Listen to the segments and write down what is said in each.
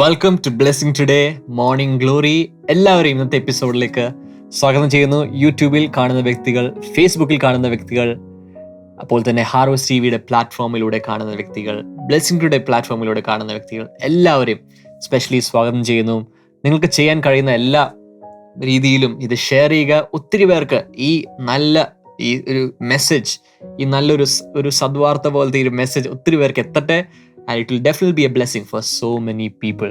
Welcome to blessing today morning glory എല്ലാവരെയും ഇന്നത്തെ എപ്പിസോഡിലേക്ക് സ്വാഗതം ചെയ്യുന്നു. യൂട്യൂബിൽ കാണുന്ന വ്യക്തികൾ ഫേസ്ബുക്കിൽ കാണുന്ന വ്യക്തികൾ അപ്പോൾ തന്നെ ഹാർവസ് ടി വിയുടെ പ്ലാറ്റ്ഫോമിലൂടെ കാണുന്ന വ്യക്തികൾ ബ്ലെസ്സിങ് ടുഡേ പ്ലാറ്റ്ഫോമിലൂടെ കാണുന്ന വ്യക്തികൾ എല്ലാവരെയും സ്പെഷ്യലി സ്വാഗതം ചെയ്യുന്നു. നിങ്ങൾക്ക് ചെയ്യാൻ കഴിയുന്ന എല്ലാ രീതിയിലും ഇത് ഷെയർ ചെയ്യുക. ഒത്തിരി പേർക്ക് ഈ നല്ല ഈ ഒരു മെസ്സേജ് ഈ നല്ലൊരു ഒരു സദ്വാർത്ത പോലത്തെ ഒരു മെസ്സേജ് ഒത്തിരി പേർക്ക് എത്തട്ടെ. And it will definite be a blessing for so many people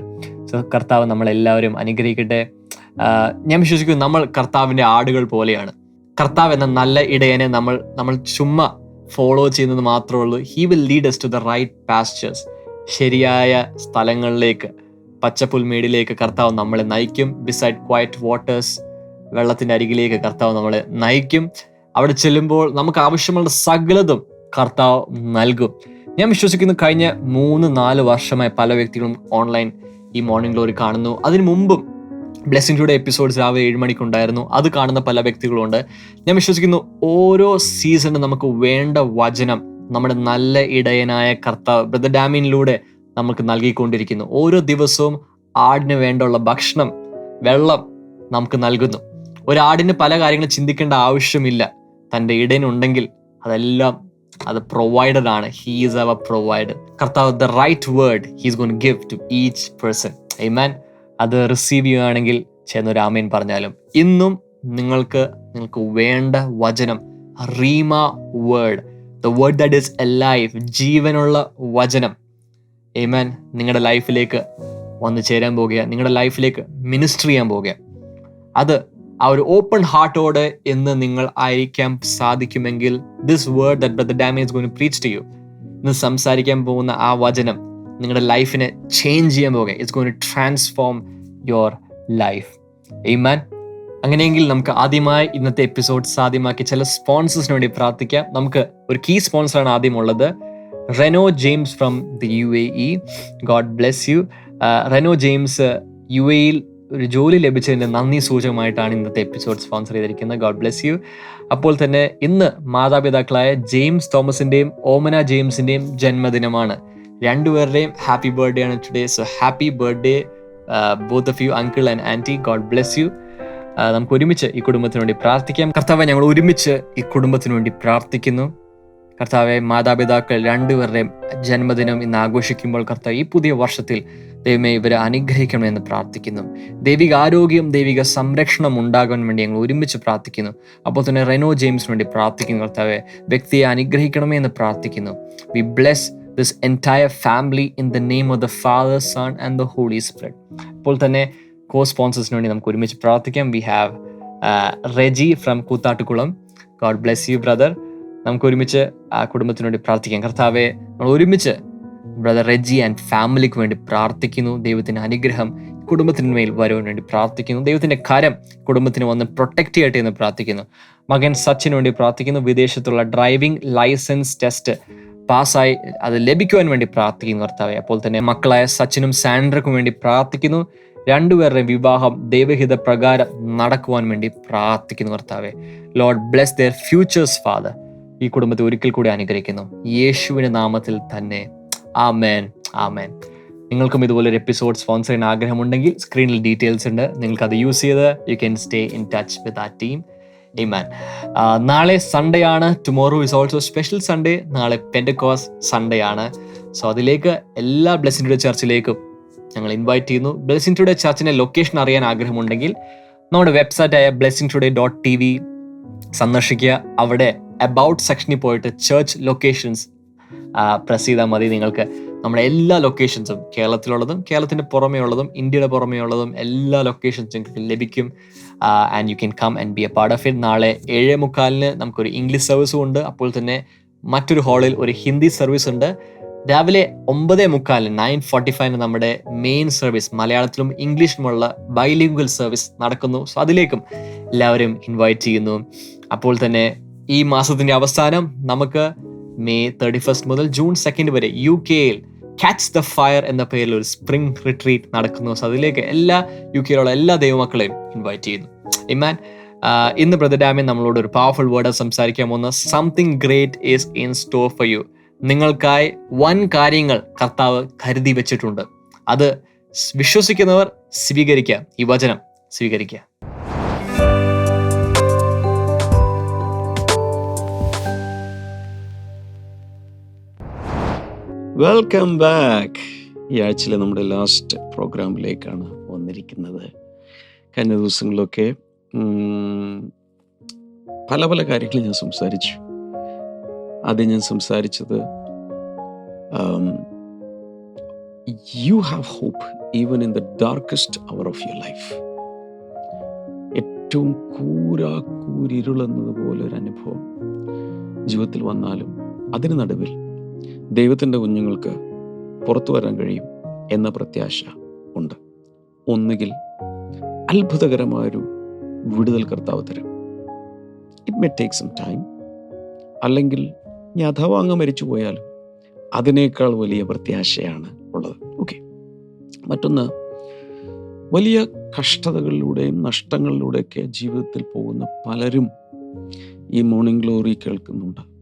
so കർത്താവ് നമ്മളെല്ലാവരും അനുഗ്രഹിക്കട്ടെ. ഞാൻ വിശ്വസിക്കുന്നു നമ്മൾ കർത്താവിന്റെ ആടുകൾ പോലെയാണ്. കർത്താവ് എന്ന നല്ല ഇടയനെ നമ്മൾ നമ്മൾ ചുമ്മാ ഫോളോ ചെയ്യുന്നത് മാത്രമേ ഉള്ളൂ. He will lead us to the right pastures ശരിയായ സ്ഥലങ്ങളിലേക്ക് പച്ചപ്പുൽമേടിലേക്ക് കർത്താവ് നമ്മളെ നയിക്കും. ബിസൈഡ് ക്വയറ്റ് വാട്ടേഴ്സ് വെള്ളത്തിന്റെ അരികിലേക്ക് കർത്താവ് നമ്മളെ നയിക്കും. അവിടെ ചെല്ലുമ്പോൾ നമുക്ക് ആവശ്യമുള്ള സകലതും കർത്താവ് നൽകും. ഞാൻ വിശ്വസിക്കുന്നു കഴിഞ്ഞ മൂന്ന് നാല് വർഷമായി പല വ്യക്തികളും ഓൺലൈൻ ഈ മോർണിംഗ് ഗ്ലോറി കാണുന്നു. അതിനു മുമ്പും ബ്ലെസ്സിംഗ് ടുഡേ എപ്പിസോഡ്സ് രാവിലെ ഏഴ് മണിക്കുണ്ടായിരുന്നു. അത് കാണുന്ന പല വ്യക്തികളുണ്ട്. ഞാൻ വിശ്വസിക്കുന്നു ഓരോ സീസണും നമുക്ക് വേണ്ട വചനം നമ്മുടെ നല്ല ഇടയനായ കർത്താവ് ബ്രദർ ഡാമിനിലൂടെ നമുക്ക് നൽകിക്കൊണ്ടിരിക്കുന്നു. ഓരോ ദിവസവും ആടിന് വേണ്ടുള്ള ഭക്ഷണം വെള്ളം നമുക്ക് നൽകുന്നു. ഒരാടിന് പല കാര്യങ്ങളും ചിന്തിക്കേണ്ട ആവശ്യമില്ല. തന്റെ ഇടയനുണ്ടെങ്കിൽ അതെല്ലാം അത് പ്രൊവൈഡഡ് ആണ്. ഹീ ഈസ് അവർ പ്രൊവൈഡ് കർത്താവ് the right word he's gon give to each person amen അത് റിസീവ് ചെയ്യുകയാണെങ്കിൽ ചേർന്നൊരു ആമേൻ പറഞ്ഞാലും. ഇന്നും നിങ്ങൾക്ക് നിങ്ങൾക്ക് വേണ്ട വചനം. Rhema word the word that is a life ജീവനുള്ള വചനം. ഏമാൻ നിങ്ങളുടെ ലൈഫിലേക്ക് വന്നു ചേരാൻ പോകുക. നിങ്ങളുടെ ലൈഫിലേക്ക് മിനിസ്റ്റർ ചെയ്യാൻ പോകുക. അത് ആ ഒരു ഓപ്പൺ ഹാർട്ടോടെ എന്ന് നിങ്ങൾ ആയിരിക്കാൻ സാധിക്കുമെങ്കിൽ this word that brother damage going preach to you ഇന്ന് സംസാരിക്കാൻ പോകുന്ന ആ വചനം നിങ്ങളുടെ ലൈഫിനെ ചേഞ്ച് ചെയ്യാൻ പോകുക it's going transform your life amen അങ്ങനെയെങ്കിൽ നമുക്ക് ആദ്യമായി ഇന്നത്തെ എപ്പിസോഡ് സാധ്യമാക്കി ചില സ്പോൺസേഴ്സിന് വേണ്ടി പ്രാർത്ഥിക്കാം. നമുക്ക് ഒരു കീ സ്പോൺസറാണ് ആദ്യം ഉള്ളത്. Reno James from the U A E God bless you Reno James U എയിൽ ഒരു ജോലി ലഭിച്ചതിന്റെ നന്ദി സൂചകമായിട്ടാണ് ഇന്നത്തെ എപ്പിസോഡ് സ്പോൺസർ ചെയ്തിരിക്കുന്നത്. ഗോഡ് ബ്ലെസ് യു അപ്പോൾ തന്നെ ഇന്ന് മാതാപിതാക്കളായ ജെയിംസ് തോമസിന്റെയും ഓമന ജെയിംസിന്റെയും ജന്മദിനമാണ്. രണ്ടുപേരുടെയും ഹാപ്പി ബർത്ത്ഡേ ആണ് today so happy birthday both of you uncle and aunty God bless you നമുക്ക് ഒരുമിച്ച് ഈ കുടുംബത്തിന് വേണ്ടി പ്രാർത്ഥിക്കാം. കർത്താവ് ഞങ്ങൾ ഒരുമിച്ച് ഈ കുടുംബത്തിന് വേണ്ടി പ്രാർത്ഥിക്കുന്നു. കർത്താവെ മാതാപിതാക്കൾ രണ്ടുപേരുടെയും ജന്മദിനം ഇന്ന് ആഘോഷിക്കുമ്പോൾ കർത്താവ് ഈ പുതിയ വർഷത്തിൽ ദൈവമേ ഇവരെ അനുഗ്രഹിക്കണമെന്ന് പ്രാർത്ഥിക്കുന്നു. ദൈവിക ആരോഗ്യം ദൈവിക സംരക്ഷണം ഉണ്ടാകാൻ വേണ്ടി ഞങ്ങൾ ഒരുമിച്ച് പ്രാർത്ഥിക്കുന്നു. അപ്പോൾ തന്നെ റെനോ ജെയിംസിന് വേണ്ടി പ്രാർത്ഥിക്കുന്നു കർത്താവെ. വ്യക്തിയെ അനുഗ്രഹിക്കണമേ എന്ന് പ്രാർത്ഥിക്കുന്നു. We bless this entire family in the name of the father son and the Holy Spirit അപ്പോൾ തന്നെ കോ സ്പോൺസേഴ്സിന് വേണ്ടി നമുക്ക് ഒരുമിച്ച് പ്രാർത്ഥിക്കാം. We have Reji from Koothattukulam. God bless you brother നമുക്ക് ഒരുമിച്ച് ആ കുടുംബത്തിനുവേണ്ടി പ്രാർത്ഥിക്കാം. കർത്താവെ നമ്മൾ ഒരുമിച്ച് ബ്രദർ റെജി ആൻഡ് ഫാമിലിക്ക് വേണ്ടി പ്രാർത്ഥിക്കുന്നു. ദൈവത്തിന്റെ അനുഗ്രഹം കുടുംബത്തിന് മേൽ വരുവാൻ വേണ്ടി പ്രാർത്ഥിക്കുന്നു. ദൈവത്തിന്റെ കരം കുടുംബത്തിന് വന്ന് പ്രൊട്ടക്റ്റ് ചെയ്യട്ടെ എന്ന് പ്രാർത്ഥിക്കുന്നു. മകൻ സച്ചിന് വേണ്ടി പ്രാർത്ഥിക്കുന്നു. വിദേശത്തുള്ള ഡ്രൈവിംഗ് ലൈസൻസ് ടെസ്റ്റ് പാസ്സായി അത് ലഭിക്കുവാൻ വേണ്ടി പ്രാർത്ഥിക്കുന്നു കർത്താവെ. അപ്പോൾ തന്നെ മക്കളായ സച്ചിനും സാൻഡ്രക്കും വേണ്ടി പ്രാർത്ഥിക്കുന്നു. രണ്ടുപേരുടെയും വിവാഹം ദൈവഹിത പ്രകാരം നടക്കുവാൻ വേണ്ടി പ്രാർത്ഥിക്കുന്നു കർത്താവെ. Lord bless their futures father ഈ കുടുംബത്തെ ഒരിക്കൽ കൂടി അനുഗ്രഹിക്കുന്നു. യേശുവിന്റെ നാമത്തിൽ തന്നെ ആമേൻ. മേൻ നിങ്ങൾക്കും ഇതുപോലെ ഒരു എപ്പിസോഡ് സ്പോൺസർ ചെയ്യാൻ ആഗ്രഹമുണ്ടെങ്കിൽ സ്ക്രീനിൽ ഡീറ്റെയിൽസ് ഉണ്ട്. നിങ്ങൾക്ക് അത് യൂസ് ചെയ്ത് you can stay in touch with a team Iman നാളെ സൺഡേ ആണ്. Tomorrow is also special Sunday നാളെ പെൻഡക്കോസ് സൺഡേ ആണ്. സോ അതിലേക്ക് എല്ലാ ബ്ലെസ്സിംഗ് ടുഡേ ചർച്ചിലേക്കും ഞങ്ങൾ ഇൻവൈറ്റ് ചെയ്യുന്നു. ബ്ലെസ്സിംഗ് ടുഡേ ചർച്ചിന്റെ ലൊക്കേഷൻ അറിയാൻ ആഗ്രഹമുണ്ടെങ്കിൽ നമ്മുടെ വെബ്സൈറ്റ് ആയ blessing today dot T V സന്ദർശിക്കുക. അവിടെ അബൌട്ട് സെക്ഷനിൽ പോയിട്ട് ചർച്ച് ലൊക്കേഷൻസ് പ്രസ് ചെയ്താൽ മതി. നിങ്ങൾക്ക് നമ്മുടെ എല്ലാ ലൊക്കേഷൻസും കേരളത്തിലുള്ളതും കേരളത്തിന്റെ പുറമേ ഉള്ളതും ഇന്ത്യയുടെ പുറമേ ഉള്ളതും എല്ലാ ലൊക്കേഷൻസും നിങ്ങൾക്ക് ലഭിക്കും. And you can come and be a part of it നാളെ ഏഴേ മുക്കാലിന് നമുക്കൊരു ഇംഗ്ലീഷ് സർവീസും ഉണ്ട്. അപ്പോൾ തന്നെ മറ്റൊരു ഹാളിൽ ഒരു ഹിന്ദി സർവീസ് ഉണ്ട്. രാവിലെ ഒമ്പത് മുക്കാലിന് നയൻ ഫോർട്ടി ഫൈവിന് നമ്മുടെ മെയിൻ സർവീസ് മലയാളത്തിലും ഇംഗ്ലീഷിലുമുള്ള ബൈലിംഗ്വൽ സർവീസ് നടക്കുന്നു. സോ അതിലേക്കും എല്ലാവരും ഇൻവൈറ്റ് ചെയ്യുന്നു. അപ്പോൾ തന്നെ ഈ മാസത്തിന്റെ അവസാനം നമുക്ക് മെയ് തേർട്ടി ഫസ്റ്റ് മുതൽ ജൂൺ സെക്കൻഡ് വരെ യു കെയിൽ ക്യാച്ച് ദ ഫയർ എന്ന പേരിൽ ഒരു സ്പ്രിംഗ് റിട്രീറ്റ് നടക്കുന്നു. സോ അതിലേക്ക് എല്ലാ യു കെയിലുള്ള എല്ലാ ദൈവമക്കളെയും ഇൻവൈറ്റ് ചെയ്യുന്നു. ഇമാൻ ഇന്ന് ബ്രദർ ഡാമിൻ നമ്മളോട് ഒരു പവർഫുൾ വേർഡ് സംസാരിക്കാൻ പോകുന്ന something great is in store for you നിങ്ങൾക്കായി വൻ കാര്യങ്ങൾ കർത്താവ് കരുതി വെച്ചിട്ടുണ്ട്. അത് വിശ്വസിക്കുന്നവർ സ്വീകരിക്കുക. ഈ വചനം സ്വീകരിക്കുക. വെൽക്കം ബാക്ക് ഈ ആഴ്ചയിലെ നമ്മുടെ ലാസ്റ്റ് പ്രോഗ്രാമിലേക്കാണ് വന്നിരിക്കുന്നത്. കഴിഞ്ഞ ദിവസങ്ങളിലൊക്കെ പല പല കാര്യങ്ങൾ ഞാൻ സംസാരിച്ചു. ആദ്യം ഞാൻ സംസാരിച്ചത് you have hope even in the darkest hour of your life ഏറ്റവും കൂരാക്കൂരിരുളെന്നതുപോലെ ഒരു അനുഭവം ജീവിതത്തിൽ വന്നാലും അതിന് നടുവിൽ ദൈവത്തിന്റെ കുഞ്ഞുങ്ങൾക്ക് പുറത്തു വരാൻ കഴിയും എന്ന പ്രത്യാശ ഉണ്ട്. ഒന്നുകിൽ അത്ഭുതകരമായൊരു വിടുതൽ കർത്താവ് തരും. ഇറ്റ് മെ ടേക്ക് സം ടൈം അല്ലെങ്കിൽ ഞാൻ അഥവാ അങ്ങ് മരിച്ചു പോയാലും അതിനേക്കാൾ വലിയ പ്രത്യാശയാണ് ഉള്ളത്. ഓക്കെ മറ്റൊന്ന് വലിയ കഷ്ടതകളിലൂടെയും നഷ്ടങ്ങളിലൂടെയൊക്കെ ജീവിതത്തിൽ പോകുന്ന പലരും ഈ മോർണിംഗ് ഗ്ലോറി കേൾക്കുന്നുണ്ട്.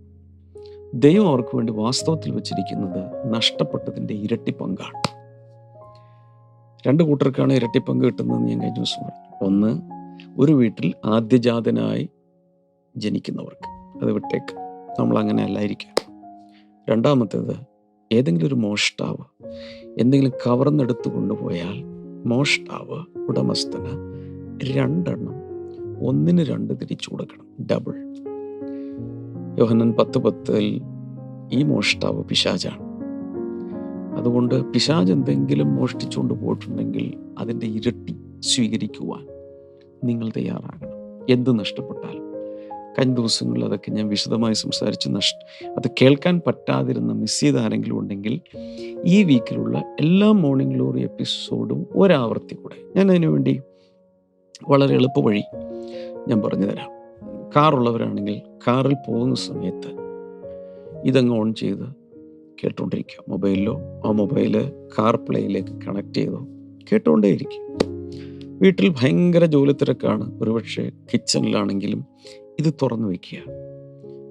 ദൈവം അവർക്ക് വേണ്ടി വാസ്തവത്തിൽ വെച്ചിരിക്കുന്നത് നഷ്ടപ്പെട്ടതിന്റെ ഇരട്ടി പങ്കാണ്. രണ്ട് കൂട്ടർക്കാണ് ഇരട്ടി പങ്ക് കിട്ടുന്നതെന്ന് ഞാൻ കഴിഞ്ഞ ദിവസം പറഞ്ഞു. ഒന്ന് ഒരു വീട്ടിൽ ആദ്യജാതനായി ജനിക്കുന്നവർക്ക് അത് വിട്ടേക്ക്. നമ്മൾ അങ്ങനെ അല്ലായിരിക്കാം. രണ്ടാമത്തേത് ഏതെങ്കിലും ഒരു മോഷ്ടാവ് എന്തെങ്കിലും കവർന്നെടുത്ത് കൊണ്ടുപോയാൽ മോഷ്ടാവ് ഉടമസ്ഥന് രണ്ടെണ്ണം ഒന്നിന് രണ്ട് തിരിച്ചു കൊടുക്കണം. ഡബിൾ. യോഹന്നൻ പത്ത് പത്തിൽ ഈ മോഷ്ടാവ് പിശാചാണ്. അതുകൊണ്ട് പിശാജ് എന്തെങ്കിലും മോഷ്ടിച്ചുകൊണ്ട് പോയിട്ടുണ്ടെങ്കിൽ അതിന്റെ ഇരട്ടി സ്വീകരിക്കുവാൻ നിങ്ങൾ തയ്യാറാകണം. എന്ത് നഷ്ടപ്പെട്ടാലും. കഴിഞ്ഞ ദിവസങ്ങളിൽ അതൊക്കെ ഞാൻ വിശദമായി സംസാരിച്ച് നഷ്ട അത് കേൾക്കാൻ പറ്റാതിരുന്ന മിസ് ചെയ്ത ആരെങ്കിലും ഉണ്ടെങ്കിൽ ഈ വീക്കിലുള്ള എല്ലാ മോർണിംഗ് ഗ്ലോറി എപ്പിസോഡും ഒരാവർത്തി കൂടെ. ഞാൻ അതിനുവേണ്ടി വളരെ എളുപ്പ വഴി ഞാൻ പറഞ്ഞു തരാം. കാറുള്ളവരാണെങ്കിൽ കാറിൽ പോകുന്ന സമയത്ത് ഇതങ്ങ് ഓൺ ചെയ്ത് കേട്ടോണ്ടിരിക്കുക. മൊബൈലിലോ ആ മൊബൈൽ കാർ പ്ലേയിലേക്ക് കണക്ട് ചെയ്തോ കേട്ടുകൊണ്ടേയിരിക്കും വീട്ടിൽ ഭയങ്കര ജോലി തിരക്കാണ്. ഒരുപക്ഷെ കിച്ചണിലാണെങ്കിലും ഇത് തുറന്നു വയ്ക്കുക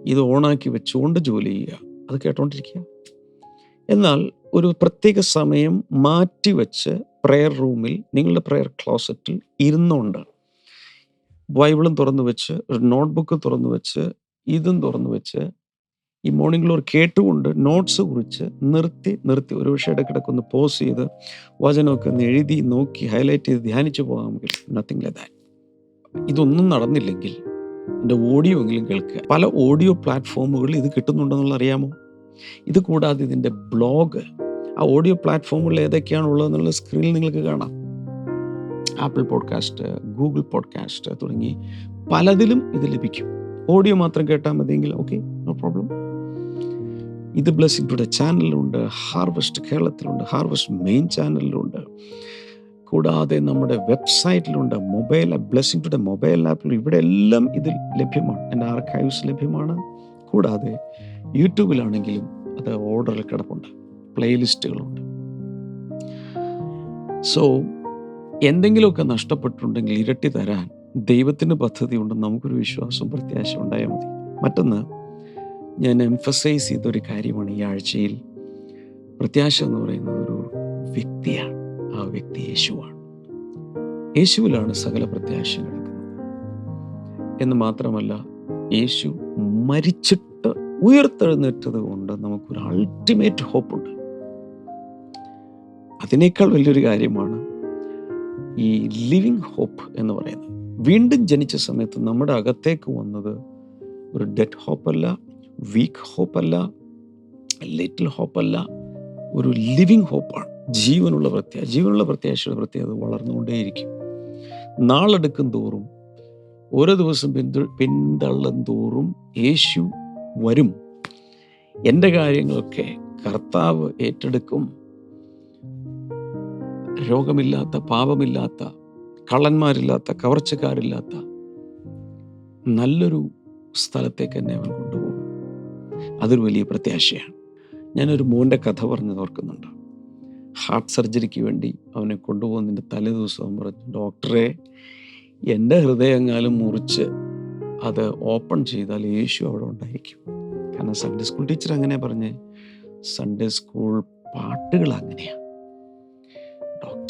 ഇത് ഓണാക്കി വെച്ചുകൊണ്ട് ജോലി ചെയ്യുക. അത് കേട്ടോണ്ടിരിക്കുക. എന്നാൽ ഒരു പ്രത്യേക സമയം മാറ്റി വെച്ച് പ്രെയർ റൂമിൽ നിങ്ങളുടെ പ്രെയർ ക്ലോസറ്റിൽ ഇരുന്നുകൊണ്ട് ബൈബിളും തുറന്നു വെച്ച് ഒരു നോട്ട്ബുക്ക് തുറന്നു വെച്ച് ഇതും തുറന്നു വെച്ച് ഈ മോർണിംഗ് ഗ്ലോർ കേട്ടുകൊണ്ട് നോട്ട്സ് കുറിച്ച് നിർത്തി നിർത്തി ഒരു പക്ഷേ ഇടയ്ക്കിടയ്ക്ക് ഒന്ന് പോസ് ചെയ്ത് വചനമൊക്കെ ഒന്ന് എഴുതി നോക്കി ഹൈലൈറ്റ് ചെയ്ത് ധ്യാനിച്ചു പോകാമെങ്കിൽ നത്തിങ് ലൈ ദാറ്റ് ഇതൊന്നും നടന്നില്ലെങ്കിൽ എന്റെ ഓഡിയോ എങ്കിലും കേൾക്കുക. പല ഓഡിയോ പ്ലാറ്റ്ഫോമുകളിൽ ഇത് കിട്ടുന്നുണ്ടെന്നുള്ള അറിയാമോ? ഇത് കൂടാതെ ഇതിന്റെ ബ്ലോഗ് ആ ഓഡിയോ പ്ലാറ്റ്ഫോമുകളിൽ ഏതൊക്കെയാണ് ഉള്ളതെന്നുള്ള സ്ക്രീനിൽ നിങ്ങൾക്ക് കാണാം. ആപ്പിൾ പോഡ്കാസ്റ്റ് ഗൂഗിൾ പോഡ്കാസ്റ്റ് തുടങ്ങി പലതിലും ഇത് ലഭിക്കും. ഓഡിയോ മാത്രം കേട്ടാൽ മതിയെങ്കിൽ ഓക്കെ നോ പ്രോബ്ലം. ഇത് ബ്ലെസ്സിംഗ് ടുഡേ ചാനലിലുണ്ട് ഹാർവസ്റ്റ് കേരളത്തിലുണ്ട് ഹാർവസ്റ്റ് മെയിൻ ചാനലിലുണ്ട്. കൂടാതെ നമ്മുടെ വെബ്സൈറ്റിലുണ്ട് മൊബൈൽ ബ്ലെസ്സിംഗ് ടുഡേ മൊബൈൽ ആപ്പിൽ ഇവിടെ എല്ലാം ഇത് ലഭ്യമാണ് എന്റെ ആർക്കൈവ്സ് ലഭ്യമാണ്. കൂടാതെ യൂട്യൂബിലാണെങ്കിലും അത് ഓർഡറിൽ കിടപ്പുണ്ട് പ്ലേലിസ്റ്റുകളുണ്ട്. സോ എന്തെങ്കിലുമൊക്കെ നഷ്ടപ്പെട്ടിട്ടുണ്ടെങ്കിൽ ഇരട്ടി തരാൻ ദൈവത്തിന് പദ്ധതി ഉണ്ടെന്ന് നമുക്കൊരു വിശ്വാസം പ്രത്യാശ ഉണ്ടായാൽ മതി. മറ്റൊന്ന് ഞാൻ എംഫസൈസ് ചെയ്തൊരു കാര്യമാണ് ഈ ആഴ്ചയിൽ. പ്രത്യാശ എന്ന് പറയുന്നത് ഒരു വ്യക്തിയാണ്. ആ വ്യക്തി യേശുവാണ്. യേശുവിലാണ് സകല പ്രത്യാശ കിടക്കുന്നത് എന്ന് മാത്രമല്ല യേശു മരിച്ചിട്ട് ഉയർത്തെഴുന്നേറ്റത് കൊണ്ട് നമുക്കൊരു അൾട്ടിമേറ്റ് ഹോപ്പുണ്ട് അതിനേക്കാൾ വലിയൊരു കാര്യമാണ് ഈ ലിവിങ് ഹോപ്പ് എന്ന് പറയുന്നത്. വീണ്ടും ജനിച്ച സമയത്ത് നമ്മുടെ അകത്തേക്ക് വന്നത് ഒരു ഡെഡ് ഹോപ്പല്ല വീക്ക് ഹോപ്പല്ല ലിറ്റിൽ ഹോപ്പല്ല ഒരു ലിവിങ് ഹോപ്പാണ് ജീവനുള്ള പ്രത്യാശ ജീവനുള്ള പ്രത്യാശയുടെ പ്രത്യേകത വളർന്നുകൊണ്ടേയിരിക്കും. നാളെടുക്കും തോറും ഓരോ ദിവസം പിന്തു പിന്തള്ളും തോറും യേശു വരും. എന്റെ കാര്യങ്ങളൊക്കെ കർത്താവ് ഏറ്റെടുക്കും. രോഗമില്ലാത്ത പാപമില്ലാത്ത കള്ളന്മാരില്ലാത്ത കവർച്ചക്കാരില്ലാത്ത നല്ലൊരു സ്ഥലത്തേക്ക് എന്നെ അവൻ കൊണ്ടുപോകും. അതൊരു വലിയ പ്രത്യാശയാണ്. ഞാനൊരു മോന്റെ കഥ പറഞ്ഞത് ഓർക്കുന്നുണ്ട്. ഹാർട്ട് സർജറിക്ക് വേണ്ടി അവനെ കൊണ്ടുപോകുന്നതിന്റെ തലേ ദിവസം പറഞ്ഞു ഡോക്ടറെ എന്റെ ഹൃദയങ്ങാലും മുറിച്ച് അത് ഓപ്പൺ ചെയ്താൽ യേശു അവിടെ ഉണ്ടായിരിക്കും. കാരണം സൺഡേ സ്കൂൾ ടീച്ചർ അങ്ങനെ പറഞ്ഞ് സൺഡേ സ്കൂൾ പാട്ടുകൾ അങ്ങനെയാണ്.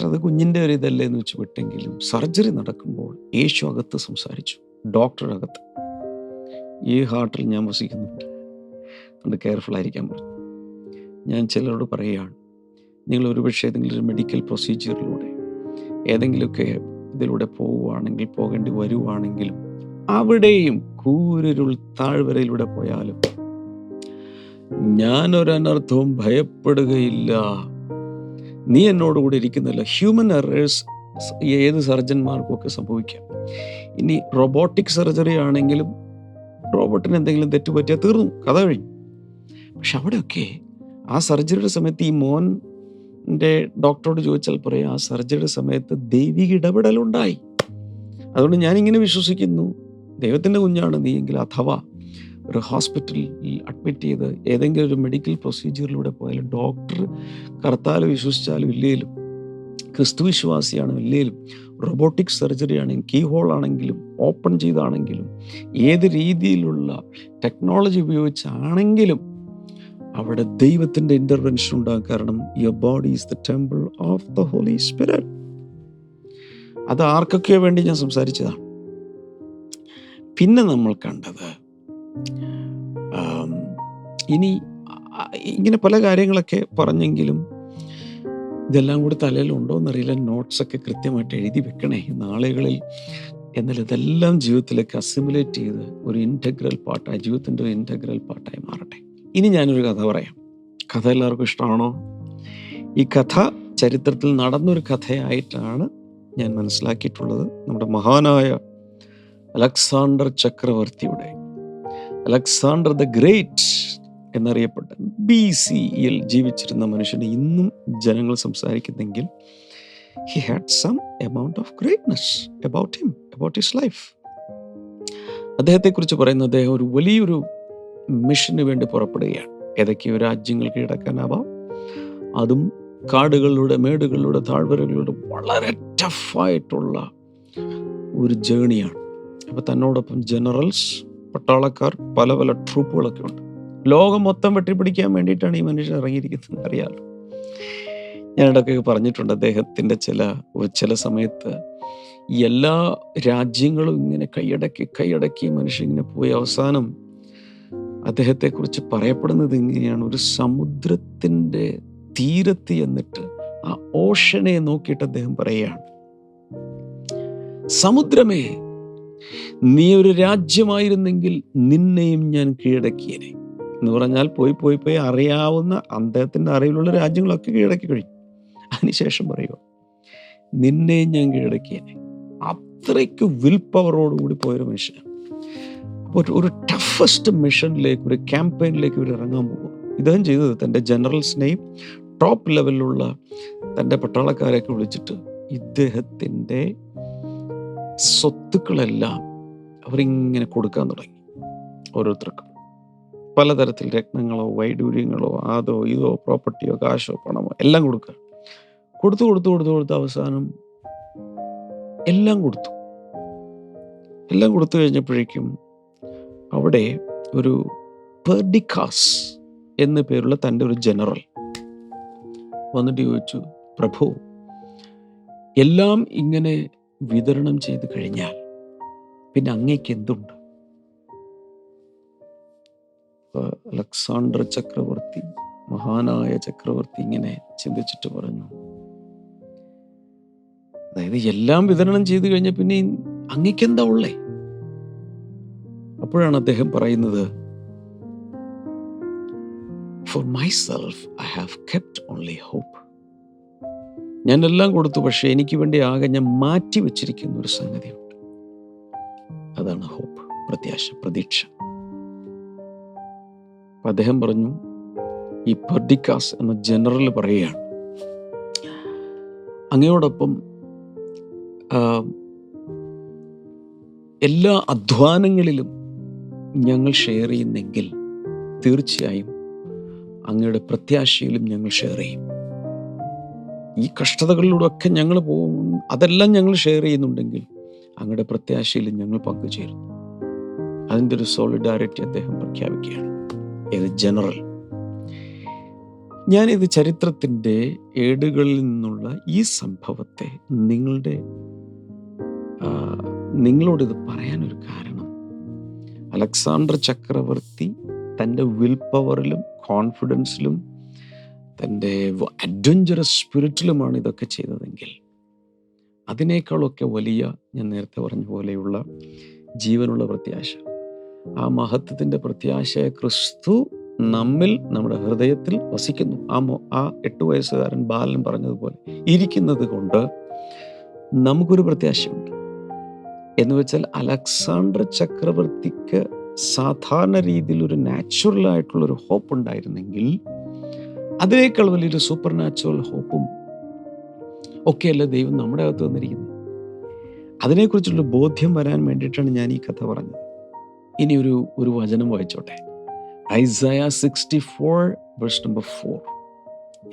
അത് കുഞ്ഞിന്റെ ഒരു ഇതല്ലേ എന്ന് വെച്ച് വിട്ടെങ്കിലും സർജറി നടക്കുമ്പോൾ യേശു അകത്ത് സംസാരിച്ചു ഡോക്ടർ അകത്ത്. ഈ ഹാർട്ടിൽ ഞാൻ വസിക്കുന്നുണ്ട്. അതുകൊണ്ട് കെയർഫുൾ ആയിരിക്കാൻ പറഞ്ഞു ഞാൻ ചിലരോട് പറയുകയാണ് നിങ്ങൾ ഒരുപക്ഷെ ഏതെങ്കിലും ഒരു മെഡിക്കൽ പ്രൊസീജിയറിലൂടെ ഏതെങ്കിലുമൊക്കെ ഇതിലൂടെ പോവുകയാണെങ്കിൽ പോകേണ്ടി വരുവാണെങ്കിലും അവിടെയും കൂരരുൾ താഴ്വരയിലൂടെ പോയാലും ഞാനൊരനർത്ഥവും ഭയപ്പെടുകയില്ല. നീ എന്നോട് കൂടെ ഇരിക്കുന്നില്ല. ഹ്യൂമൻ എറേഴ്സ് ഏത് സർജന്മാർക്കും ഒക്കെ സംഭവിക്കാം. ഇനി റോബോട്ടിക് സർജറി ആണെങ്കിലും റോബോട്ടിന് എന്തെങ്കിലും തെറ്റുപറ്റിയാൽ തീർന്നു. കഥ കഴിഞ്ഞു. പക്ഷെ അവിടെയൊക്കെ ആ സർജറിയുടെ സമയത്ത് ഈ മോന്റെ ഡോക്ടറോട് ചോദിച്ചാൽ പറയാം ആ സർജറിയുടെ സമയത്ത് ദൈവിക ഇടപെടലുണ്ടായി. അതുകൊണ്ട് ഞാനിങ്ങനെ വിശ്വസിക്കുന്നു. ദൈവത്തിന്റെ കുഞ്ഞാണ് നീ എങ്കിൽ അഥവാ ഒരു ഹോസ്പിറ്റലിൽ അഡ്മിറ്റ് ചെയ്ത് ഏതെങ്കിലും ഒരു മെഡിക്കൽ പ്രൊസീജിയറിലൂടെ പോയാലും ഡോക്ടർ കറുത്താലും വിശ്വസിച്ചാലും ഇല്ലേലും ക്രിസ്തു വിശ്വാസിയാണ് ഇല്ലേലും റോബോട്ടിക് സർജറി ആണെങ്കിൽ കീ ഹോൾ ആണെങ്കിലും ഓപ്പൺ ചെയ്താണെങ്കിലും ഏത് രീതിയിലുള്ള ടെക്നോളജി ഉപയോഗിച്ചാണെങ്കിലും അവിടെ ദൈവത്തിന്റെ ഇന്റർവെൻഷൻ ഉണ്ടാകും. കാരണം your body is the temple of the Holy Spirit അത് ആർക്കൊക്കെയോ വേണ്ടി ഞാൻ സംസാരിച്ചതാണ്. പിന്നെ നമ്മൾ കണ്ടത് ഇനി ഇങ്ങനെ പല കാര്യങ്ങളൊക്കെ പറഞ്ഞെങ്കിലും ഇതെല്ലാം കൂടി തലയിലുണ്ടോ എന്നറിയില്ല. നോട്ട്സൊക്കെ കൃത്യമായിട്ട് എഴുതി വെക്കണേ. നാളുകളിൽ എന്നാൽ ഇതെല്ലാം ജീവിതത്തിലേക്ക് അസിമുലേറ്റ് ചെയ്ത് ഒരു ഇന്റഗ്രൽ പാർട്ടായി ജീവിതത്തിന്റെ ഒരു ഇന്റഗ്രൽ പാർട്ടായി മാറട്ടെ. ഇനി ഞാനൊരു കഥ പറയാം. കഥ എല്ലാവർക്കും ഇഷ്ടമാണോ? ഈ കഥ ചരിത്രത്തിൽ നടന്നൊരു കഥയായിട്ടാണ് ഞാൻ മനസ്സിലാക്കിയിട്ടുള്ളത്. നമ്മുടെ മഹാനായ അലക്സാണ്ടർ ചക്രവർത്തിയുടെ അലക്സാണ്ടർ ദ ഗ്രേറ്റ് എന്നറിയപ്പെട്ട ബി സിയിൽ ജീവിച്ചിരുന്ന മനുഷ്യനെ ഇന്നും ജനങ്ങൾ സംസാരിക്കുന്നെങ്കിൽ he had some amount of greatness about him about his life അദ്ദേഹത്തെക്കുറിച്ച് പറയുന്ന അദ്ദേഹം ഒരു വലിയൊരു മിഷന് വേണ്ടി പുറപ്പെടുകയാണ്. ഏതൊക്കെയോ രാജ്യങ്ങൾ കീഴടക്കാനാവാം. അതും കാടുകളിലൂടെ മേടുകളിലൂടെ താഴ്വരകളിലൂടെ വളരെ ടഫായിട്ടുള്ള ഒരു ജേണിയാണ് അപ്പോൾ തന്നോടൊപ്പം ജനറൽസ് പട്ടാളക്കാർ പല പല ട്രൂപ്പുകളൊക്കെ ഉണ്ട്. ലോകം മൊത്തം വെട്ടിപ്പിടിക്കാൻ വേണ്ടിയിട്ടാണ് ഈ മനുഷ്യൻ ഇറങ്ങിയിരിക്കുന്നത് അറിയാമല്ലോ ഞാൻ പറഞ്ഞിട്ടുണ്ട് അദ്ദേഹത്തിന്റെ ചില ചില സമയത്ത് എല്ലാ രാജ്യങ്ങളും ഇങ്ങനെ കൈയടക്കി കൈയടക്കി മനുഷ്യൻ ഇങ്ങനെ പോയി. അവസാനം അദ്ദേഹത്തെക്കുറിച്ച് പറയപ്പെടുന്നത് ഇങ്ങനെയാണ്. ഒരു സമുദ്രത്തിന്റെ തീരത്ത് എന്നിട്ട് ആ ഓഷനെ നോക്കിയിട്ട് അദ്ദേഹം പറയുകയാണ് സമുദ്രമേ നീ ഒരു രാജ്യമായിരുന്നെങ്കിൽ നിന്നെയും ഞാൻ കീഴടക്കിയേനെ. എന്ന് പറഞ്ഞാൽ പോയി പോയി പോയി അറിയാവുന്ന അദ്ദേഹത്തിന്റെ അറിവിലുള്ള രാജ്യങ്ങളൊക്കെ കീഴടക്കി കഴിഞ്ഞു. അതിനുശേഷം പറയുക നിന്നെയും ഞാൻ കീഴടക്കിയേനെ. അത്രയ്ക്ക് വിൽ പവറോടുകൂടി പോയൊരു മനുഷ്യൻ അപ്പോൾ ഒരു- ടഫസ്റ്റ് മിഷനിലേക്ക് ഒരു ക്യാമ്പയിനിലേക്ക് ഇവർ ഇറങ്ങാൻ പോകും ഇദ്ദേഹം ചെയ്തത് തന്റെ ജനറൽസിനെയും ടോപ്പ് ലെവലിലുള്ള തന്റെ പട്ടാളക്കാരെയൊക്കെ വിളിച്ചിട്ട് ഇദ്ദേഹത്തിന്റെ സ്വത്തുക്കളെല്ലാം അവരിങ്ങനെ കൊടുക്കാൻ തുടങ്ങി. ഓരോരുത്തർക്കും. പലതരത്തിൽ രത്നങ്ങളോ വൈഡൂര്യങ്ങളോ അതോ ഇതോ പ്രോപ്പർട്ടിയോ കാശോ പണമോ എല്ലാം കൊടുക്കുക. കൊടുത്തു കൊടുത്തു കൊടുത്തു കൊടുത്ത് അവസാനം എല്ലാം കൊടുത്തു. എല്ലാം കൊടുത്തു കഴിഞ്ഞപ്പോഴേക്കും അവിടെ ഒരു പെർഡിക്കാസ് എന്ന പേരുള്ള തന്റെ ഒരു ജനറൽ വന്നിട്ട് ചോദിച്ചു പ്രഭു എല്ലാം ഇങ്ങനെ വിതരണം ചെയ്തു കഴിഞ്ഞാൽ പിന്നെ അങ്ങേക്ക് എന്തുണ്ട്? അലക്സാണ്ടർ ചക്രവർത്തി മഹാനായ ചക്രവർത്തി ഇങ്ങനെ ചിന്തിച്ചിട്ട് പറഞ്ഞു. അതായത് എല്ലാം വിതരണം ചെയ്തു കഴിഞ്ഞ പിന്നെ അങ്ങേക്ക് എന്താ ഉള്ളേ? അപ്പോഴാണ് അദ്ദേഹം പറയുന്നത് for myself I have kept only hope ഞാൻ എല്ലാം കൊടുത്തു പക്ഷെ എനിക്ക് വേണ്ടി ആകെ ഞാൻ മാറ്റി വെച്ചിരിക്കുന്ന ഒരു സംഗതിയുണ്ട്. അതാണ് ഹോപ്പ് പ്രത്യാശ പ്രതീക്ഷ. അദ്ദേഹം പറഞ്ഞു ഈ പെർഡിക്കാസ് എന്ന ജനറൽ പറയുകയാണ്. അങ്ങയോടൊപ്പം എല്ലാ അധ്വാനങ്ങളിലും ഞങ്ങൾ ഷെയർ ചെയ്യുന്നെങ്കിൽ തീർച്ചയായും അങ്ങയുടെ പ്രത്യാശയിലും ഞങ്ങൾ ഷെയർ ചെയ്യും. ഈ കഷ്ടതകളിലൂടെ ഒക്കെ ഞങ്ങൾ പോകും. അതെല്ലാം ഞങ്ങൾ ഷെയർ ചെയ്യുന്നുണ്ടെങ്കിൽ അങ്ങയുടെ പ്രത്യാശയിൽ ഞങ്ങൾ പങ്കുചേരുന്നു. അതിന്റെ ഒരു സോളിഡാരിറ്റി അദ്ദേഹം പ്രഖ്യാപിക്കുകയാണ്. ഇത് ജനറൽ ഞാനിത് ചരിത്രത്തിന്റെ ഏടുകളിൽ നിന്നുള്ള ഈ സംഭവത്തെ നിങ്ങളുടെ ആ, നിങ്ങളോടിത് പറയാനൊരു കാരണം. അലക്സാണ്ടർ ചക്രവർത്തി തന്റെ വിൽ പവറിലും കോൺഫിഡൻസിലും തന്റെ അഡ്വഞ്ചറസ് സ്പിരിറ്റിലുമാണ് ഇതൊക്കെ ചെയ്തതെങ്കിൽ അതിനേക്കാളൊക്കെ വലിയ ഞാൻ നേരത്തെ പറഞ്ഞ പോലെയുള്ള ജീവനുള്ള പ്രത്യാശ. ആ മഹത്വത്തിന്റെ പ്രത്യാശ ക്രിസ്തു നമ്മിൽ നമ്മുടെ ഹൃദയത്തിൽ വസിക്കുന്നു. ആ മോ- ആ എട്ട് വയസ്സുകാരൻ ബാലൻ പറഞ്ഞതുപോലെ ഇരിക്കുന്നത് കൊണ്ട് നമുക്കൊരു പ്രത്യാശയുണ്ട്. എന്ന് വെച്ചാൽ അലക്സാണ്ടർ ചക്രവർത്തിക്ക് സാധാരണ രീതിയിൽ ഒരു നാച്ചുറൽ ആയിട്ടുള്ള ഒരു ഹോപ്പ് ഉണ്ടായിരുന്നെങ്കിൽ അതിനേക്കാൾ വലിയൊരു സൂപ്പർ നാച്ചുറൽ ഹോപ്പും ഒക്കെയല്ല ദൈവം നമ്മുടെ അകത്ത് വന്നിരിക്കുന്നത് അതിനെക്കുറിച്ചുള്ള ബോധ്യം വരാൻ വേണ്ടിയിട്ടാണ് ഞാൻ ഈ കഥ പറഞ്ഞത്. ഇനി ഒരു ഒരു വചനം വായിച്ചോട്ടെ. Isaiah sixty four verse number four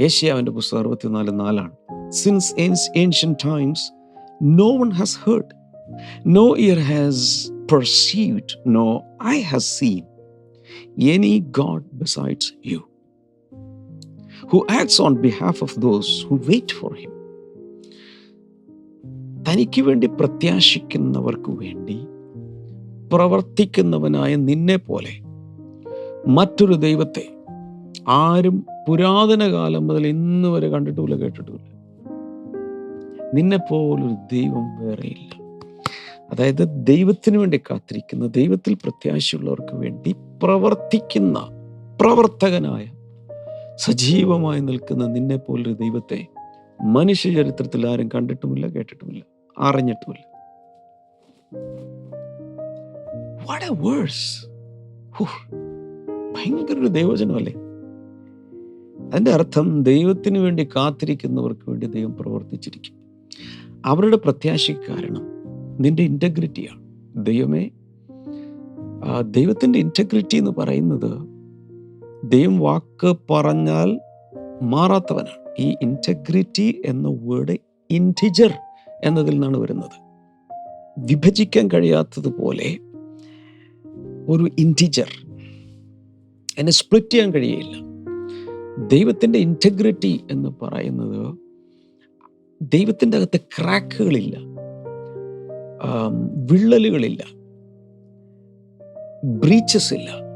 ഏഷ്യാവിന്റെ പുസ്തകം അറുപത്തിനാല് നാലാണ്. Since ancient times no one has heard no ear has perceived no eye has seen any God besides you who acts on behalf of those who wait for him. തനിക്ക് വേണ്ടി പ്രത്യാശിക്കുന്നവർക്ക് വേണ്ടി പ്രവർത്തിക്കുന്നവനായ നിന്നെ പോലെ മറ്റൊരു ദൈവത്തെ ആരും പുരാതന കാലം മുതൽ ഇന്ന് വരെ കണ്ടിട്ടുമില്ല കേട്ടിട്ടുമില്ല നിന്നെ പോലൊരു ദൈവം വേറെയില്ല അതായത് ദൈവത്തിന് വേണ്ടി കാത്തിരിക്കുന്ന ദൈവത്തിൽ പ്രത്യാശയുള്ളവർക്ക് വേണ്ടി പ്രവർത്തിക്കുന്ന പ്രവർത്തകനായ സജീവമായി നിൽക്കുന്ന നിന്നെ പോലൊരു ദൈവത്തെ മനുഷ്യ ചരിത്രത്തിൽ ആരും കണ്ടിട്ടുമില്ല കേട്ടിട്ടുമില്ല അറിഞ്ഞിട്ടുമില്ല. What a. ഭയങ്കര ഒരു ദൈവജനമല്ലേ അതിന്റെ അർത്ഥം ദൈവത്തിന് വേണ്ടി കാത്തിരിക്കുന്നവർക്ക് വേണ്ടി ദൈവം പ്രവർത്തിച്ചിരിക്കും. അവരുടെ പ്രത്യാശയ്ക്ക് കാരണം നിന്റെ ഇന്റഗ്രിറ്റിയാണ് ദൈവമേ ആ, ദൈവത്തിന്റെ ഇന്റഗ്രിറ്റി എന്ന് പറയുന്നത് ദൈവം വാക്ക് പറഞ്ഞാൽ മാറാത്തവനാണ്. ഈ ഇന്റഗ്രിറ്റി എന്ന വേർഡ് ഇന്റിജർ എന്നതിൽ നിന്നാണ് വരുന്നത്. വിഭജിക്കാൻ കഴിയാത്തതുപോലെ ഒരു ഇന്റിജർ എന്നെ സ്പ്ലിറ്റ് ചെയ്യാൻ കഴിയില്ല. ദൈവത്തിന്റെ ഇന്റഗ്രിറ്റി എന്ന് പറയുന്നത് ദൈവത്തിന്റെ അകത്ത് ക്രാക്കുകളില്ല. വിള്ളലുകളില്ല. ബ്രീച്ചസ് ഇല്ല.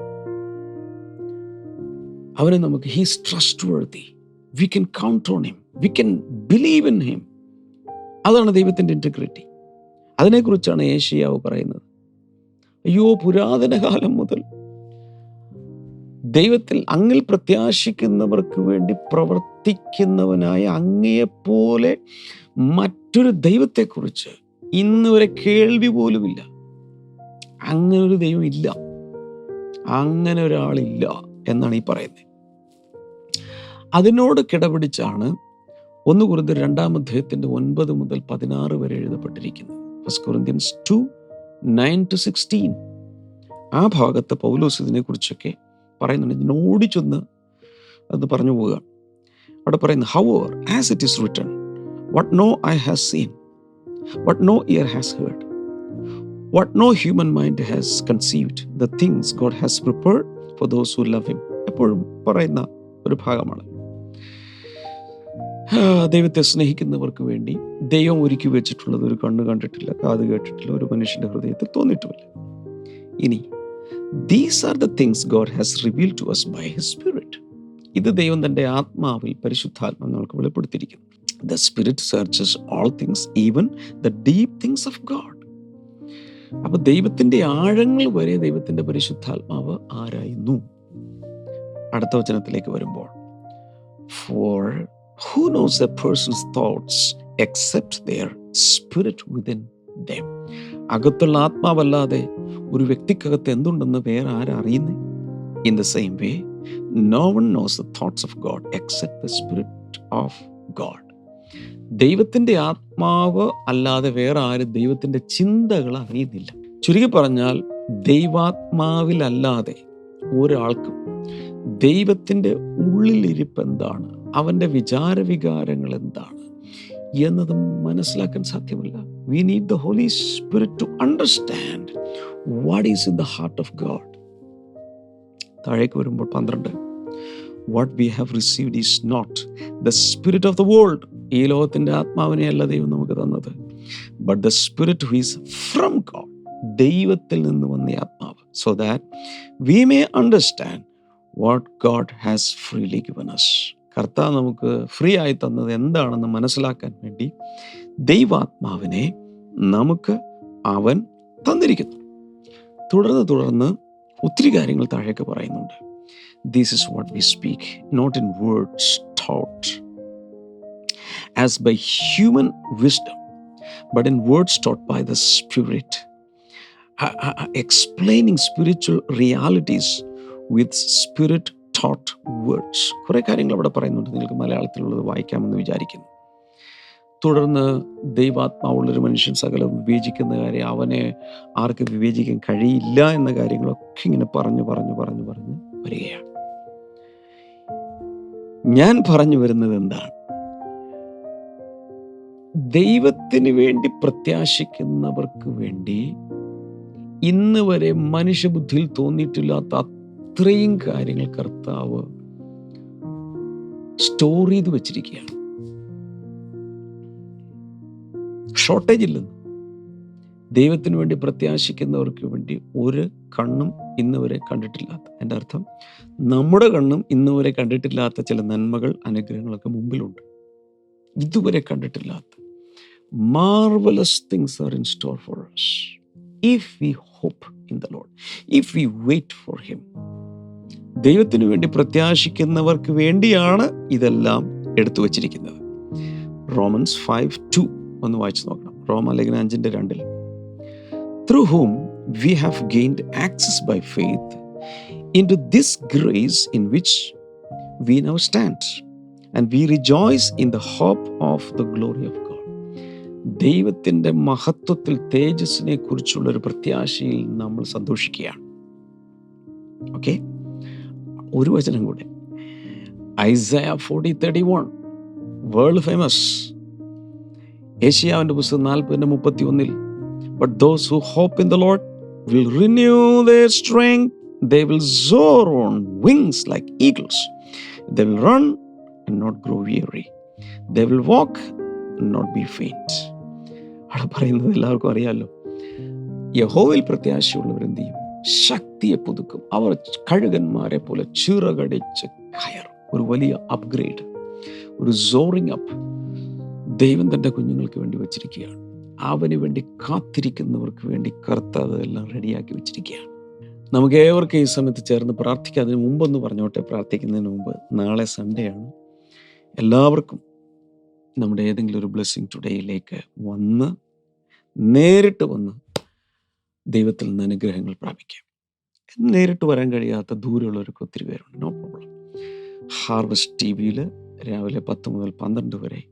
അവനെ നമുക്ക് he's trustworthy we can count on him we can believe in him അതാണ് ദൈവത്തിന്റെ ഇന്റഗ്രിറ്റി അതിനെക്കുറിച്ചാണ് ഏഷ്യാവ് പറയുന്നത്. അയ്യോ പുരാതന കാലം മുതൽ ദൈവത്തിൽ അങ്ങിൽ പ്രത്യാശിക്കുന്നവർക്ക് വേണ്ടി പ്രവർത്തിക്കുന്നവനായ അങ്ങയെപ്പോലെ മറ്റൊരു ദൈവത്തെക്കുറിച്ച് ഇന്ന് വരെ കേൾവി പോലുമില്ല. അങ്ങനെ ഒരു ദൈവം ഇല്ല. അങ്ങനെ ഒരാളില്ല എന്നാണ് ഈ പറയുന്നത്. അതിനോട് കിടപിടിച്ചാണ് ഒന്ന് കുറിന്ത് രണ്ടാം അധ്യായത്തിന്റെ ഒൻപത് മുതൽ പതിനാറ് വരെ എഴുതപ്പെട്ടിരിക്കുന്നത്. First Corinthians two nine to sixteen ആ ഭാഗത്ത് പൗലോസ് ഇതിനെക്കുറിച്ചൊക്കെ പറയുന്നുണ്ട്. ഞാൻ ഓടിച്ചൊന്ന് അത് പറഞ്ഞു പോവുക. അവിടെ പറയുന്നു however as it is written what no eye has seen what no ear has heard what no human mind has conceived the things God has prepared for those who love him എപ്പോഴും പറയുന്ന ഒരു ഭാഗമാണ്. ദൈവത്തെ സ്നേഹിക്കുന്നവർക്ക് വേണ്ടി ദൈവം ഒരുക്കി വെച്ചിട്ടുള്ളത് ഒരു കണ്ണ് കണ്ടിട്ടില്ല കാത് കേട്ടിട്ടില്ല ഒരു മനുഷ്യന്റെ ഹൃദയത്തിൽ തോന്നിയിട്ടുമില്ല. ഇനി these are the things God has reveal to us by his spirit ഇത് ദൈവം തന്റെ ആത്മാവിൽ പരിശുദ്ധാത്മ നമുക്ക് വെളിപ്പെടുത്തിയിരിക്കുന്നു. The spirit searches all things even the deep things of God അപ്പൊ ദൈവത്തിന്റെ ആഴങ്ങൾ വരെ ദൈവത്തിന്റെ പരിശുദ്ധാത്മാവ് ആരായുന്നു? അടുത്ത വചനത്തിലേക്ക് വരുമ്പോൾ for who knows a person's thoughts except their spirit within them അകത്തുള്ള ആത്മാവല്ലാതെ ഒരു വ്യക്തിക്കകത്ത് എന്തുണ്ടെന്ന് വേറെ ആരറിയുന്നേ in the same way no one knows the thoughts of God except the spirit of God ദൈവത്തിന്റെ ആത്മാവ് അല്ലാതെ വേറെ ആരും ദൈവത്തിന്റെ ചിന്തകൾ അറിയുന്നില്ല. ചുരുക്കി പറഞ്ഞാൽ ദൈവാത്മാവിലല്ലാതെ ഒരാൾക്കും ദൈവത്തിന്റെ ഉള്ളിലിരിപ്പ് എന്താണ്? അവന്റെ വിചാരവികാരങ്ങൾ എന്താണ്? എന്നതും മനസ്സിലാക്കാൻ സാധ്യമല്ല. We need the Holy Spirit to understand what is in the heart of God താഴേക്ക് വരുമ്പോൾ പന്ത്രണ്ട്. What we have received is not the spirit of the world ഈ ലോകത്തിന്റെ ആത്മാവിനെയല്ല ദൈവം നമുക്ക് തന്നത്. But the spirit who is from God ദൈവത്തിൽ നിന്ന് വന്ന ആത്മാവ്. So that we may understand what God has freely given us കർത്താവ് നമുക്ക് ഫ്രീ ആയി തന്നത് എന്താണെന്ന് മനസ്സിലാക്കാൻ വേണ്ടി ദൈവാത്മാവിനെ നമുക്ക് അവൻ തന്നിരിക്കുന്നു. തുടർന്ന് തുടർന്ന് ഒത്തിരി കാര്യങ്ങൾ താഴേക്ക് പറയുന്നുണ്ട്. This is what we speak not in words taught as by human wisdom but in words taught by the spirit explaining spiritual realities with spirit taught words. കുറേ കാര്യങ്ങൾ അവിടെ പറയുന്നുണ്ട്. നിങ്ങൾക്ക് മലയാളത്തിലുള്ളത് വായിക്കാമെന്ന് വിചാരിക്കുന്നു. തുടർന്ന് ദൈവാത്മാവുള്ളൊരു മനുഷ്യൻ സകലം വിവേചിക്കുന്ന കാര്യം അവനെ ആർക്ക് വിവേചിക്കാൻ കഴിയില്ല എന്ന കാര്യങ്ങളൊക്കെ ഇങ്ങനെ പറഞ്ഞു പറഞ്ഞു പറഞ്ഞു പറഞ്ഞു വരികയാണ്. ഞാൻ പറഞ്ഞു വരുന്നത് എന്താണ്? ദൈവത്തിന് വേണ്ടി പ്രത്യാശിക്കുന്നവർക്ക് വേണ്ടി ഇന്ന് വരെ മനുഷ്യബുദ്ധിയിൽ തോന്നിയിട്ടില്ലാത്ത അത്രയും കാര്യങ്ങൾ കർത്താവ് സ്റ്റോർ ചെയ്ത് വെച്ചിരിക്കുകയാണ്. ഷോർട്ടേജ് ഇല്ലെന്ന്. ദൈവത്തിന് വേണ്ടി പ്രത്യാശിക്കുന്നവർക്ക് വേണ്ടി ഒരു കണ്ണും ഇന്ന് വരെ കണ്ടിട്ടില്ലാത്ത. എന്റെ അർത്ഥം നമ്മുടെ കണ്ണും ഇന്ന് വരെ കണ്ടിട്ടില്ലാത്ത ചില നന്മകൾ അനുഗ്രഹങ്ങളൊക്കെ മുമ്പിലുണ്ട്. ഇതുവരെ കണ്ടിട്ടില്ലാത്ത. Marvellous things are in store for us. If we hope in the Lord if we wait for him ദൈവത്തിന് വേണ്ടി പ്രത്യാശിക്കുന്നവർക്ക് വേണ്ടിയാണ് ഇതെല്ലാം എടുത്തു വച്ചിരിക്കുന്നത്. റോമൻസ് ഫൈവ് ടു ഒന്ന് വായിച്ചു നോക്കണം. റോമലേഖന അഞ്ചിന്റെ രണ്ടിൽ. Through whom we have gained access by faith into this grace in which we now stand and we rejoice in the hope of the glory of God ദൈവത്തിന്റെ മഹത്വത്തിൽ തേജസ്സിനെ കുറിച്ചുള്ള ഒരു പ്രത്യാശയിൽ നമ്മൾ സന്തോഷിക്കുകയാണ്. ഓക്കെ ഒരു വചനം കൂടെ. Isaiah forty thirty one world famous ഏഷ്യാവിന്റെ പുസ്തകം നാൽപ്പതിന്റെ മുപ്പത്തി ഒന്നിൽ but those who hope in the Lord will renew their strength they will soar on wings like eagles they run not grow weary they will walk not be faint അവിടെ പറയുന്നത് എല്ലാവർക്കും അറിയാമല്ലോ യഹോവിൽ പ്രത്യാശയുള്ളവർ എന്ത് ചെയ്യും? ശക്തിയെ പുതുക്കും. അവർ കഴുകന്മാരെ പോലെ ചിറകടിച്ച് കയറും. ഒരു വലിയ അപ്ഗ്രേഡ് ഒരു സോറിങ് അപ്പ് ദൈവം തന്റെ കുഞ്ഞുങ്ങൾക്ക് വേണ്ടി വച്ചിരിക്കുകയാണ്. അവന് വേണ്ടി കാത്തിരിക്കുന്നവർക്ക് വേണ്ടി കർത്താവ് എല്ലാം റെഡിയാക്കി വെച്ചിരിക്കുകയാണ്. നമുക്ക് ഏവർക്കും ഈ സമയത്ത് ചേർന്ന് പ്രാർത്ഥിക്കാം. അതിന് മുമ്പൊന്ന് പറഞ്ഞോട്ടെ. പ്രാർത്ഥിക്കുന്നതിന് മുമ്പ് നാളെ സൺഡേ ആണ്. എല്ലാവർക്കും നമ്മുടെ ഏതെങ്കിലും ഒരു ബ്ലെസ്സിങ് ടുഡേയിലേക്ക് വന്ന് നേരിട്ട് വന്ന് ദൈവത്തിൽ നിന്ന് അനുഗ്രഹങ്ങൾ പ്രാപിക്കാം. നേരിട്ട് വരാൻ കഴിയാത്ത ദൂരമുള്ളവർക്ക് ഒത്തിരി പേരുണ്ട്. നോ പ്രോബ്ലം ഹാർവസ്റ്റ് ടി വിയിൽ രാവിലെ പത്ത് മുതൽ പന്ത്രണ്ട് വരെ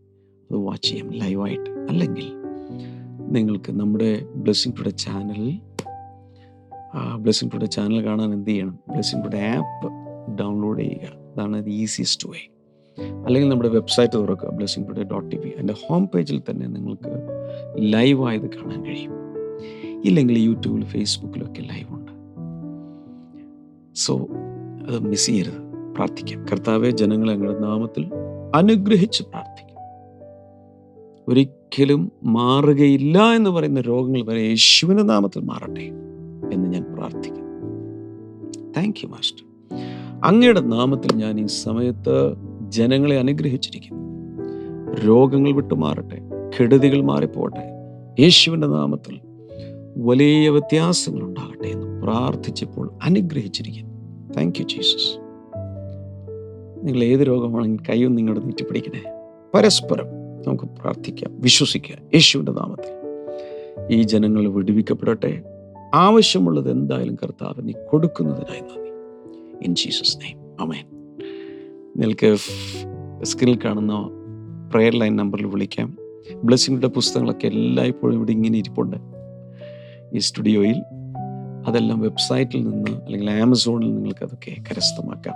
അത് വാച്ച് ചെയ്യാം ലൈവായിട്ട് അല്ലെങ്കിൽ നിങ്ങൾക്ക് നമ്മുടെ ബ്ലെസ്സിങ് ടുഡേ ചാനലിൽ ബ്ലെസ്സിങ് ടുഡേ ചാനൽ കാണാൻ എന്ത് ചെയ്യണം? ബ്ലെസ്സിങ് ടുഡേ ആപ്പ് ഡൗൺലോഡ് ചെയ്യുക. അതാണ് ഈസിയസ്റ്റ് വേ അല്ലെങ്കിൽ നമ്മുടെ വെബ്സൈറ്റ് തുറക്കുക blessing today dot T V എന്റെ ഹോം പേജിൽ തന്നെ നിങ്ങൾക്ക് ലൈവായത് കാണാൻ കഴിയും. ഇല്ലെങ്കിൽ യൂട്യൂബിൽ ഫേസ്ബുക്കിലൊക്കെ ലൈവ് ഉണ്ട്. സോ അത് മിസ് ചെയ്യരുത്. പ്രാർത്ഥിക്കാം. കർത്താവെ ജനങ്ങളെ ഞങ്ങളുടെ നാമത്തിൽ അനുഗ്രഹിച്ച് പ്രാർത്ഥിക്കും. ഒരിക്കലും മാറുകയില്ല എന്ന് പറയുന്ന രോഗങ്ങൾ വരെ യേശുവിന്റെ നാമത്തിൽ മാറട്ടെ എന്ന് ഞാൻ പ്രാർത്ഥിക്കുന്നു. താങ്ക് യു മാസ്റ്റർ അങ്ങയുടെ നാമത്തിൽ ഞാൻ ഈ സമയത്ത് ജനങ്ങളെ അനുഗ്രഹിച്ചിരിക്കുന്നു രോഗങ്ങൾ വിട്ടുമാറട്ടെ കെടുതികൾ മാറിപ്പോട്ടെ യേശുവിന്റെ നാമത്തിൽ വലിയ വ്യത്യാസങ്ങൾ ഉണ്ടാകട്ടെ എന്ന് പ്രാർത്ഥിച്ചപ്പോൾ അനുഗ്രഹിച്ചിരിക്കുന്നു താങ്ക് യു ജീസസ് നിങ്ങൾ ഏത് രോഗമാണെങ്കിൽ കൈയും നിങ്ങളുടെ നീറ്റിപ്പിടിക്കണേ പരസ്പരം നമുക്ക് പ്രാർത്ഥിക്കാം വിശ്വസിക്കാം യേശുവിന്റെ നാമത്തിൽ ഈ ജനങ്ങൾ വിടുവിക്കപ്പെടട്ടെ. ആവശ്യമുള്ളത് എന്തായാലും കർത്താവ് നീ കൊടുക്കുന്നതിനായി നന്ദി. ഇൻ ജീസസ് നെയ്മ് അമേൻ നിങ്ങൾക്ക് സ്ക്രീനിൽ കാണുന്ന പ്രെയർ ലൈൻ നമ്പറിൽ വിളിക്കാം. ബ്ലെസ്സിങ്ങിന്റെ പുസ്തകങ്ങളൊക്കെ എല്ലായ്പ്പോഴും ഇവിടെ ഇങ്ങനെ ഇരിപ്പുണ്ട്. ഈ സ്റ്റുഡിയോയിൽ അതെല്ലാം വെബ്സൈറ്റിൽ നിന്ന് അല്ലെങ്കിൽ ആമസോണിൽ നിങ്ങൾക്ക് അതൊക്കെ കരസ്ഥമാക്കാം.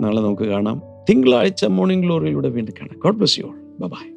നാളെ നമുക്ക് കാണാം. തിങ്കളാഴ്ച മോർണിംഗ് ഗ്ലോറിയിലൂടെ വീണ്ടും കാണാം. God bless you all bye